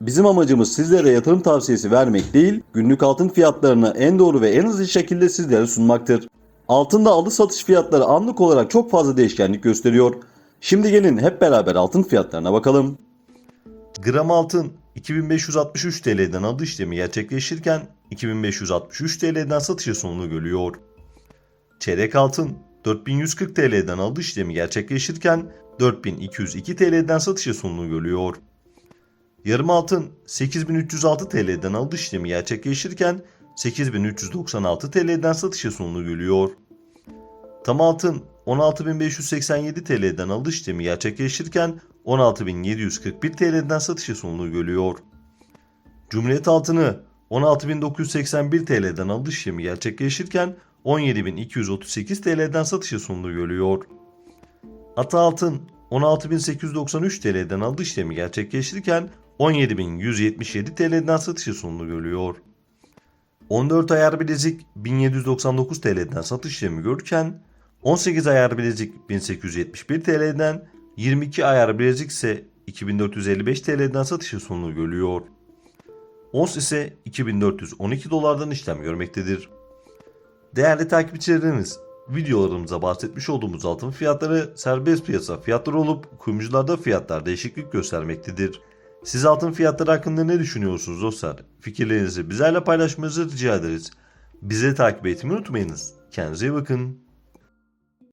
bizim amacımız sizlere yatırım tavsiyesi vermek değil, günlük altın fiyatlarını en doğru ve en hızlı şekilde sizlere sunmaktır. Altında alış satış fiyatları anlık olarak çok fazla değişkenlik gösteriyor. Şimdi gelin hep beraber altın fiyatlarına bakalım. Gram altın 2563 TL'den alış işlemi gerçekleşirken 2563 TL'den satışa sonunu görüyor. Çeyrek altın 4140 TL'den alış işlemi gerçekleşirken 4202 TL'den satışa sonunu görüyor. Yarım altın 8306 TL'den alış işlemi gerçekleşirken 8396 TL'den satışa sonunu görüyor. Tam altın 16.587 TL'den alış işlemi gerçekleşirken 16.741 TL'den satışa sonunu görüyor. Cumhuriyet altını 16.981 TL'den alış işlemi gerçekleşirken 17.238 TL'den satışa sonunu görüyor. Ata altın 16.893 TL'den alış işlemi gerçekleştirirken 17.177 TL'den satışa sonunu görüyor. 14 ayar bilezik 1799 TL'den satış işlemi görürken 18 ayar bilezik 1871 TL'den 22 ayar bilezik ise 2455 TL'den satışa sonunu görüyor. Ons ise 2412 dolardan işlem görmektedir. Değerli takipçilerimiz, videolarımıza bahsetmiş olduğumuz altın fiyatları serbest piyasa fiyatları olup kuyumcularda fiyatlar değişiklik göstermektedir. Siz altın fiyatları hakkında ne düşünüyorsunuz dostlar? Fikirlerinizi bizlerle paylaşmanızı rica ederiz. Bizi takip etmeyi unutmayınız. Kendinize iyi bakın.